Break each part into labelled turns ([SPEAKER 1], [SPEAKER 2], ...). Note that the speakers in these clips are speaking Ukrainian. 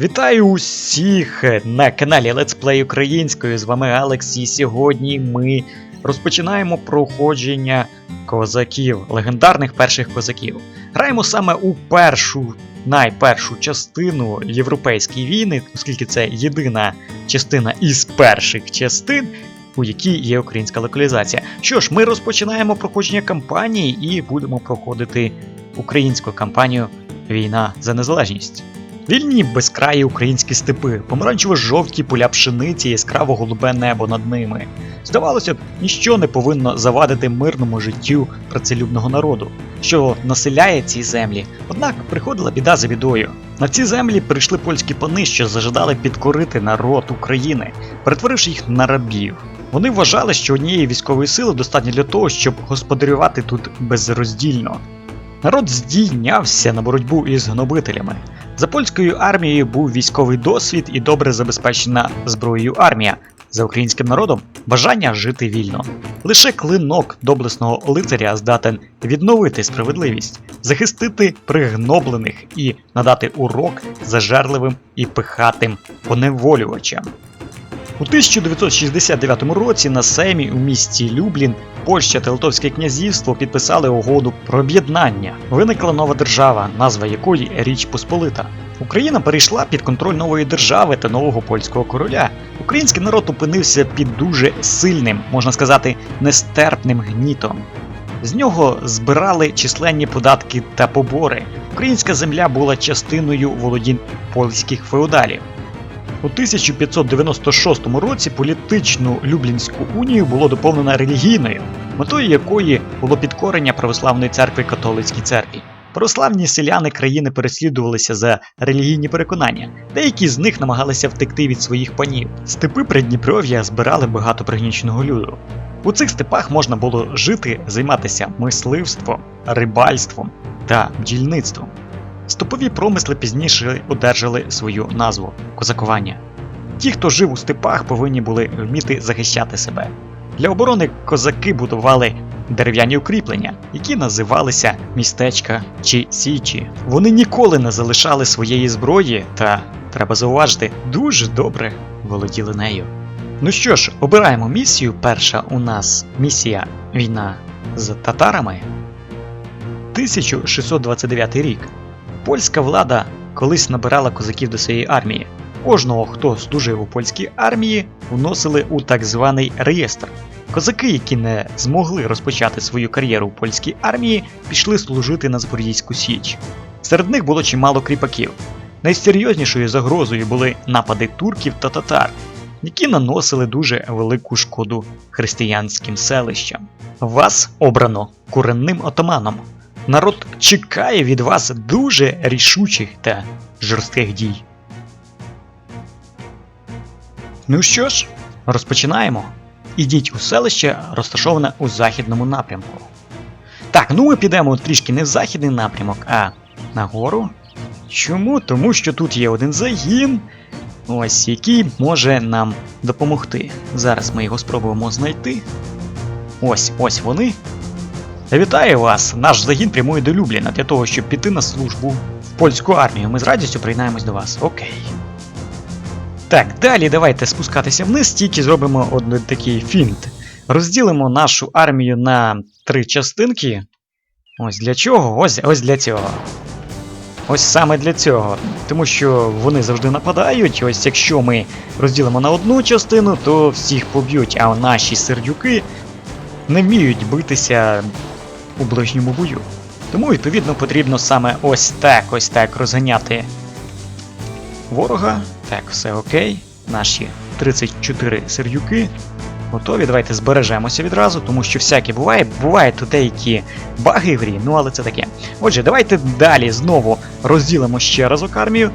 [SPEAKER 1] Вітаю усіх на каналі Let's Play Українською. З вами Алекс, і сьогодні ми розпочинаємо проходження козаків, легендарних перших козаків. Граємо саме у першу, найпершу частину Європейської війни, оскільки це єдина частина із перших частин, у якій є українська локалізація. Що ж, ми розпочинаємо проходження кампанії і будемо проходити українську кампанію Війна за незалежність. Вільні безкраї українські степи, помаранчево-жовті поля пшениці, яскраво голубе небо над ними. Здавалося б, ніщо не повинно завадити мирному життю працелюбного народу, що населяє ці землі. Однак приходила біда за бідою. На ці землі прийшли польські пани, що зажадали підкорити народ України, перетворивши їх на рабів. Вони вважали, що однієї військової сили достатньо для того, щоб господарювати тут безроздільно. Народ здійнявся на боротьбу із гнобителями. За польською армією був військовий досвід і добре забезпечена зброєю армія. За українським народом бажання жити вільно. Лише клинок доблесного лицаря здатен відновити справедливість, захистити пригноблених і надати урок зажерливим і пихатим поневолювачам. У 1969 році на Сеймі у місті Люблін Польща та Литовське князівство підписали угоду про об'єднання. Виникла нова держава, назва якої Річ Посполита. Україна перейшла під контроль нової держави та нового польського короля. Український народ опинився під дуже сильним, можна сказати, нестерпним гнітом. З нього збирали численні податки та побори. Українська земля була частиною володінь польських феодалів. У 1596 році політичну Люблінську унію було доповнено релігійною, метою якої було підкорення православної церкви католицькій церкві. Православні селяни країни переслідувалися за релігійні переконання, деякі з них намагалися втекти від своїх панів. Степи Придніпров'я збирали багато пригніченого люду. У цих степах можна було жити, займатися мисливством, рибальством та бджільництвом. Стопові промисли пізніше одержали свою назву козакування. Ті, хто жив у степах, повинні були вміти захищати себе. Для оборони козаки будували дерев'яні укріплення, які називалися містечка чи січі. Вони ніколи не залишали своєї зброї та, треба зауважити, дуже добре володіли нею. Ну що ж, обираємо місію. Перша у нас місія війна з татарами. 1629 рік. Польська влада колись набирала козаків до своєї армії. Кожного, хто служив у польській армії, вносили у так званий реєстр. Козаки, які не змогли розпочати свою кар'єру у польській армії, пішли служити на Запорізьку Січ. Серед них було чимало кріпаків. Найсерйознішою загрозою були напади турків та татар, які наносили дуже велику шкоду християнським селищам. Вас обрано куренним отаманом. Народ чекає від вас дуже рішучих та жорстких дій. Ну що ж, розпочинаємо. Ідіть у селище, розташоване у західному напрямку. Так, ну ми підемо трішки не в західний напрямок, а нагору. Чому? Тому що тут є один загін, ось який може нам допомогти. Зараз ми його спробуємо знайти. Ось, ось вони. Вітаю вас! Наш загін прямує до Любліна для того, щоб піти на службу в польську армію. Ми з радістю приєднаємось до вас. Окей. Так, далі давайте спускатися вниз, тільки зробимо один такий фінт. Розділимо нашу армію на три частинки. Ось для чого? Ось, ось для цього. Ось саме для цього. Тому що вони завжди нападають. Ось якщо ми розділимо на одну частину, то всіх поб'ють, а наші сердюки не вміють битися у ближньому бою. Тому, відповідно, потрібно саме ось так, ось так розганяти ворога. Так, все окей. Наші 34 сердюки готові. Давайте збережемося відразу, тому що всяке буває. Бувають тут деякі баги в грі, ну але це таке. Отже, давайте далі знову розділимо ще разок армію.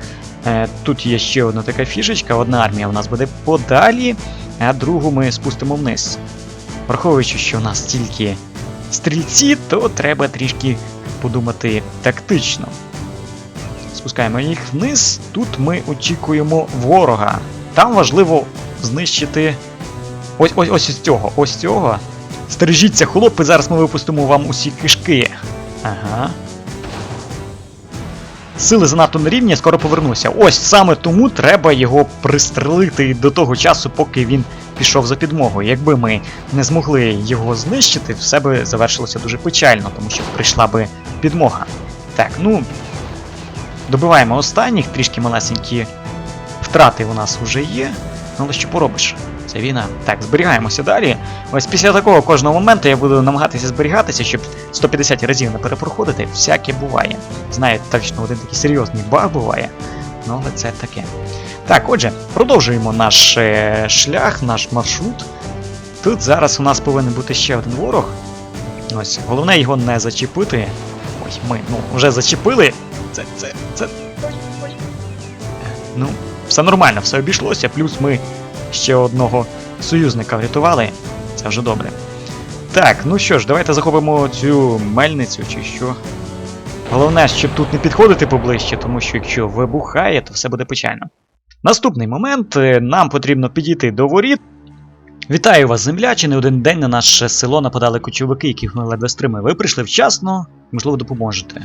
[SPEAKER 1] Е, тут є ще одна така фішечка. Одна армія у нас буде подалі, а другу ми спустимо вниз. Враховуючи, що у нас тільки стрільці, то треба трішки подумати тактично. Спускаємо їх вниз. Тут ми очікуємо ворога. Там важливо знищити. Ось ось ось цього, ось цього. Стережіться, хлопці, зараз ми випустимо вам усі кишки. Ага. Сили занадто на рівні, скоро повернуся. Ось саме тому треба його пристрелити до того часу, поки він пішов за підмогою. Якби ми не змогли його знищити, все би завершилося дуже печально, тому що прийшла би підмога. Так, ну. Добиваємо останніх, трішки малесенькі втрати у нас вже є. Ну, але що поробиш? Це війна. Так, зберігаємося далі. Ось після такого кожного моменту я буду намагатися зберігатися, щоб 150 разів не перепроходити. Всяке буває. Знаю, точно один такий серйозний баг буває. Ну, але це таке. Так, отже, продовжуємо наш е, шлях, наш маршрут. Тут зараз у нас повинен бути ще один ворог. Ось, головне його не зачепити. Ой, ми, ну, вже зачепили. Це, це, це. Ну, все нормально, все обійшлося, плюс ми ще одного союзника врятували. Це вже добре. Так, ну що ж, давайте захопимо цю мельницю чи що. Головне, щоб тут не підходити поближче, тому що якщо вибухає, то все буде печально. Наступний момент е, нам потрібно підійти до воріт. Вітаю вас, землячі! Не один день на наше село нападали кочовики, яких ми ледве стримали. Ви прийшли вчасно, можливо, допоможете.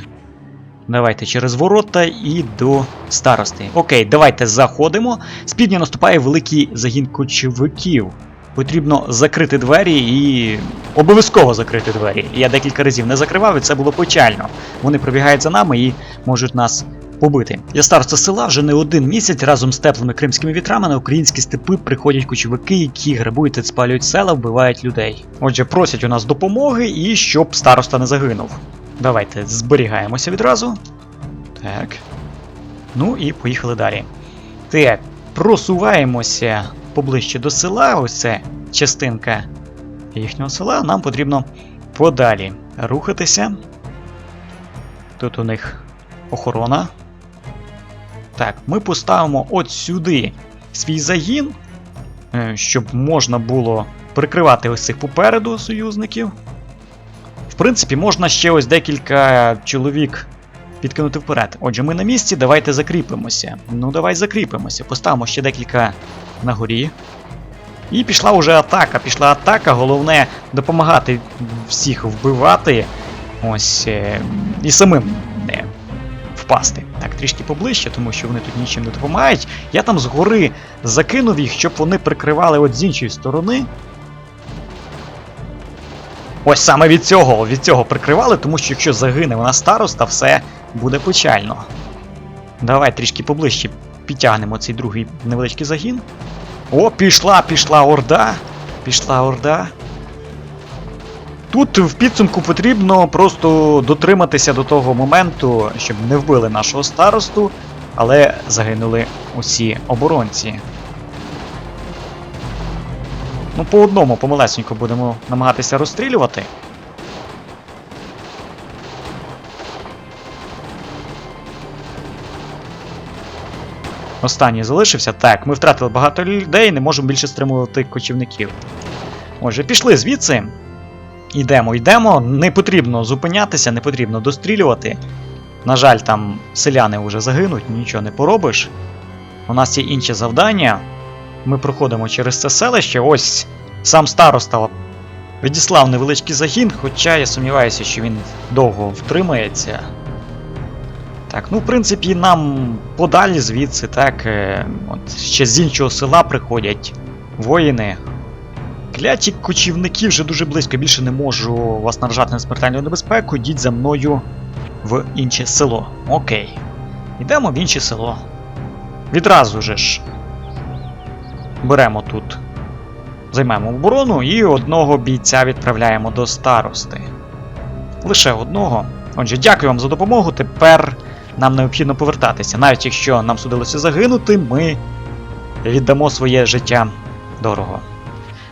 [SPEAKER 1] Давайте через ворота і до старости. Окей, давайте заходимо. З півдня наступає великий загін кочовиків. Потрібно закрити двері і. Обов'язково закрити двері. Я декілька разів не закривав, і це було печально. Вони пробігають за нами і можуть нас побити. Я староста села вже не один місяць разом з теплими кримськими вітрами на українські степи приходять кочовики, які грабують та спалюють села, вбивають людей. Отже, просять у нас допомоги і щоб староста не загинув. Давайте зберігаємося відразу. Так. Ну і поїхали далі. Так, просуваємося поближче до села. Ось це частинка їхнього села. Нам потрібно подалі рухатися. Тут у них охорона. Так, ми поставимо от сюди свій загін, е, щоб можна було прикривати ось цих попереду союзників. В принципі, можна ще ось декілька чоловік підкинути вперед. Отже, ми на місці, давайте закріпимося. Ну, давай закріпимося. Поставимо ще декілька на горі. І пішла вже атака. Пішла атака. Головне допомагати всіх вбивати. Ось. е, І самим впасти. Так, трішки поближче, тому що вони тут нічим не допомагають. Я там згори закинув їх, щоб вони прикривали от з іншої сторони. Ось саме від цього, від цього прикривали, тому що якщо загине вона староста, все буде печально. Давай трішки поближче підтягнемо цей другий невеличкий загін. О, пішла, пішла орда. Пішла орда. Тут в підсумку потрібно просто дотриматися до того моменту, щоб не вбили нашого старосту, але загинули усі оборонці. Ну, по одному, помалесенько будемо намагатися розстрілювати. Останній залишився. Так, ми втратили багато людей, не можемо більше стримувати кочівників. Отже, пішли звідси. Йдемо, йдемо. Не потрібно зупинятися, не потрібно дострілювати. На жаль, там селяни вже загинуть, нічого не поробиш. У нас є інші завдання. Ми проходимо через це селище. Ось сам староста відіслав невеличкий загін, хоча я сумніваюся, що він довго втримається. Так, ну в принципі, нам подалі звідси, так. е, От ще з іншого села приходять воїни. Кляті кочівники вже дуже близько, більше не можу вас наражати на смертельну небезпеку. Йдіть за мною в інше село. Окей. Йдемо в інше село. Відразу же ж. Беремо тут. Займаємо оборону і одного бійця відправляємо до старости. Лише одного. Отже, дякую вам за допомогу. Тепер нам необхідно повертатися. Навіть якщо нам судилося загинути, ми віддамо своє життя дорого.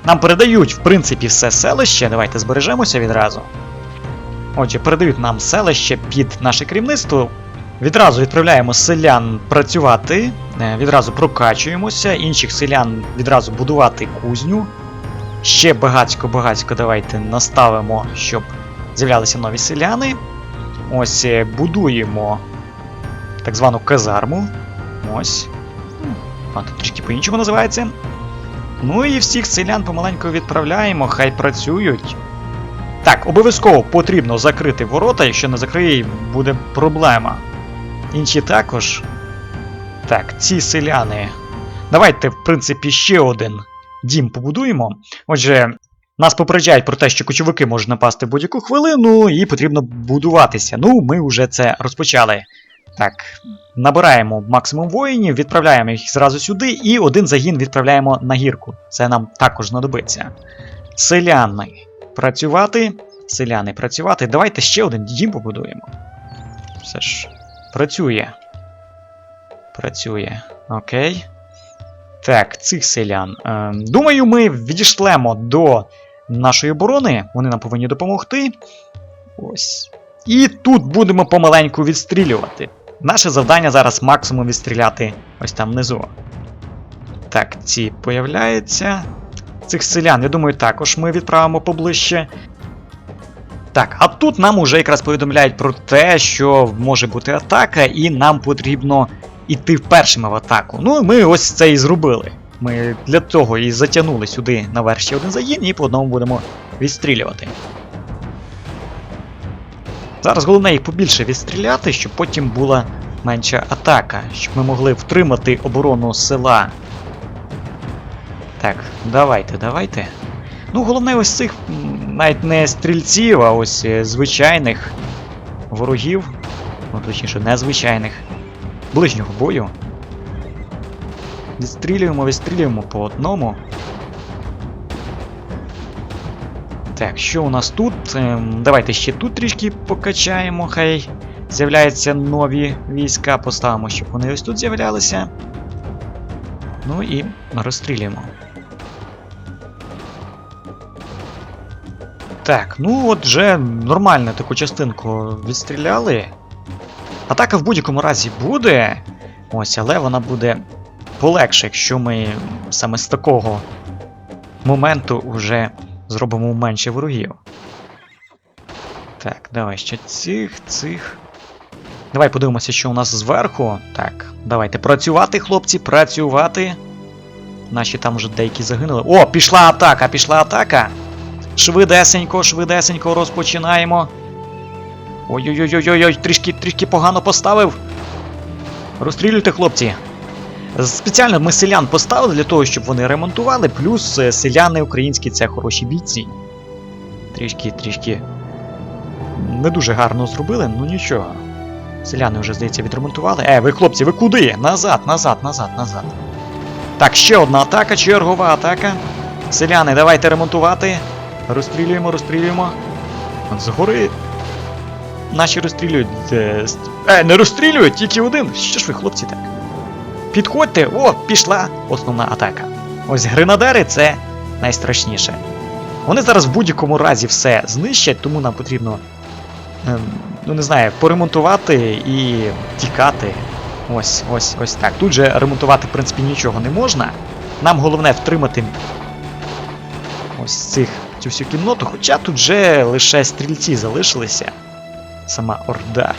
[SPEAKER 1] Нам передають, в принципі, все селище. Давайте збережемося відразу. Отже, передають нам селище під наше керівництво. Відразу відправляємо селян працювати, е, відразу прокачуємося, інших селян відразу будувати кузню. Ще багацько-багацько давайте наставимо, щоб з'являлися нові селяни. Ось е, будуємо так звану казарму. Ось. А тут трішки по-іншому називається. Ну і всіх селян помаленьку відправляємо, хай працюють. Так, обов'язково потрібно закрити ворота, якщо не закриє, буде проблема. інші також. Так, ці селяни. Давайте, в принципі, ще один дім побудуємо. Отже, нас попереджають про те, що кочовики можуть напасти будь-яку хвилину, і потрібно будуватися. Ну, ми вже це розпочали. Так, набираємо максимум воїнів, відправляємо їх зразу сюди, і один загін відправляємо на гірку. Це нам також знадобиться. Селяни працювати. Селяни працювати. Давайте ще один дім побудуємо. Все ж працює. Працює. Окей. Так, цих селян. Е, думаю, ми відійшлемо до нашої оборони. Вони нам повинні допомогти. Ось. І тут будемо помаленьку відстрілювати. Наше завдання зараз максимум відстріляти ось там внизу. Так, ці появляються. Цих селян, я думаю, також ми відправимо поближче. Так, а тут нам уже якраз повідомляють про те, що може бути атака, і нам потрібно йти першими в атаку. Ну, ми ось це і зробили. Ми для того і затягнули сюди наверх ще один загін, і по одному будемо відстрілювати. Зараз головне їх побільше відстріляти, щоб потім була менша атака, щоб ми могли втримати оборону села. Так, давайте, давайте. Ну, головне, ось цих навіть не стрільців, а ось е, звичайних ворогів. Ну, точніше, незвичайних. Ближнього бою. Відстрілюємо, відстрілюємо по одному. Так, що у нас тут? Ем, давайте ще тут трішки покачаємо, хай з'являються нові війська, поставимо, щоб вони ось тут з'являлися. Ну і розстрілюємо. Так, ну от вже нормально таку частинку відстріляли. Атака в будь-якому разі буде. Ось, але вона буде полегше, якщо ми саме з такого моменту вже зробимо менше ворогів. Так, давай ще цих, цих. Давай подивимося, що у нас зверху. Так, давайте працювати, хлопці, працювати. Наші там вже деякі загинули. О, пішла атака, пішла атака. Швидесенько, швидесенько розпочинаємо. Ой-ой-ой-ой-ой, трішки, трішки погано поставив. Розстрілюйте, хлопці. Спеціально ми селян поставили для того, щоб вони ремонтували, плюс е, селяни українські це хороші бійці. Трішки, трішки. Не дуже гарно зробили, ну нічого. Селяни вже, здається, відремонтували. Е, ви хлопці, ви куди? Назад, назад, назад, назад. Так, ще одна атака, чергова атака. Селяни, давайте ремонтувати. Розстрілюємо, розстрілюємо. Згори. Наші розстрілюють. Е, е, не розстрілюють, тільки один. Що ж ви, хлопці, так? Підходьте, о, пішла основна атака. Ось гренадери це найстрашніше. Вони зараз в будь-якому разі все знищать, тому нам потрібно, ем, ну не знаю, поремонтувати і тікати. Ось, ось, ось так. Тут же ремонтувати, в принципі, нічого не можна. Нам головне втримати ось цих, цю всю кімнату, хоча тут же лише стрільці залишилися. Сама орда.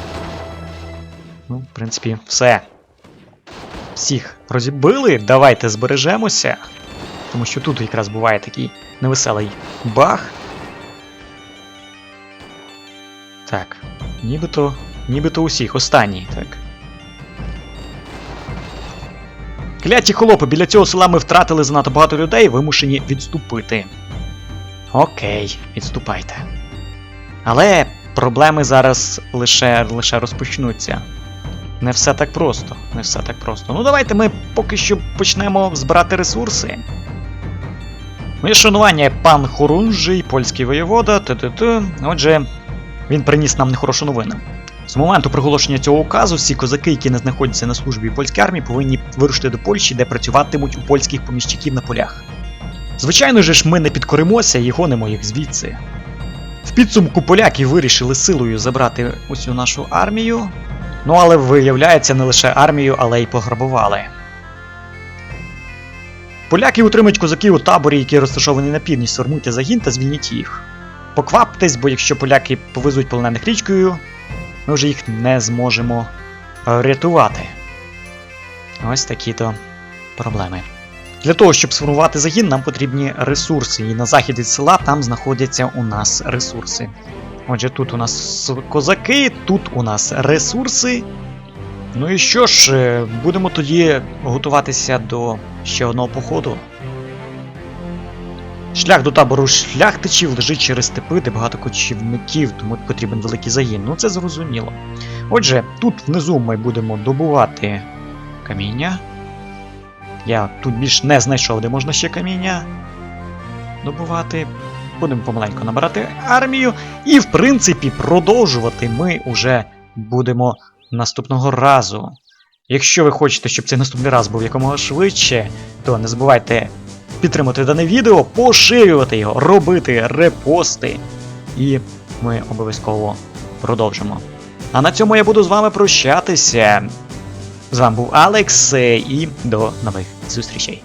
[SPEAKER 1] Ну, в принципі, все. Всіх розібили, давайте збережемося. Тому що тут якраз буває такий невеселий баг. Так, нібито. Нібито усіх, останній, так. Кляті холопи, біля цього села ми втратили занадто багато людей, вимушені відступити. Окей, відступайте. Але проблеми зараз лише, лише розпочнуться. Не все так просто. Не все так просто. Ну давайте ми поки що почнемо збирати ресурси. Моє шанування пан Хорунжий, польський воєвода, т-т-т. Отже, він приніс нам нехорошу новину. З моменту приголошення цього указу всі козаки, які не знаходяться на службі польській армії, повинні вирушити до Польщі, де працюватимуть у польських поміщиків на полях. Звичайно же ж, ми не підкоримося і гонимо їх звідси. В підсумку поляки вирішили силою забрати усю нашу армію, Ну, але виявляється не лише армію, але й пограбували. Поляки утримують козаків у таборі, який розташований на північ, сформуйте загін та звільніть їх. Покваптесь, бо якщо поляки повезуть полонених річкою, ми вже їх не зможемо е, врятувати. Ось такі то проблеми. Для того, щоб сформувати загін, нам потрібні ресурси. І на захід від села там знаходяться у нас ресурси. Отже, тут у нас козаки, тут у нас ресурси. Ну і що ж, е, будемо тоді готуватися до ще одного походу. Шлях до табору шляхтичів лежить через степи, де багато кочівників, тому потрібен великий загін. Ну це зрозуміло. Отже, тут внизу ми будемо добувати каміння. Я тут більш не знайшов, де можна ще каміння добувати. Будемо помаленьку набирати армію. І, в принципі, продовжувати ми уже будемо наступного разу. Якщо ви хочете, щоб цей наступний раз був якомога швидше, то не забувайте підтримати дане відео, поширювати його, робити репости. І ми обов'язково продовжимо. А на цьому я буду з вами прощатися. З вами був Алекс, і до нових зустрічей.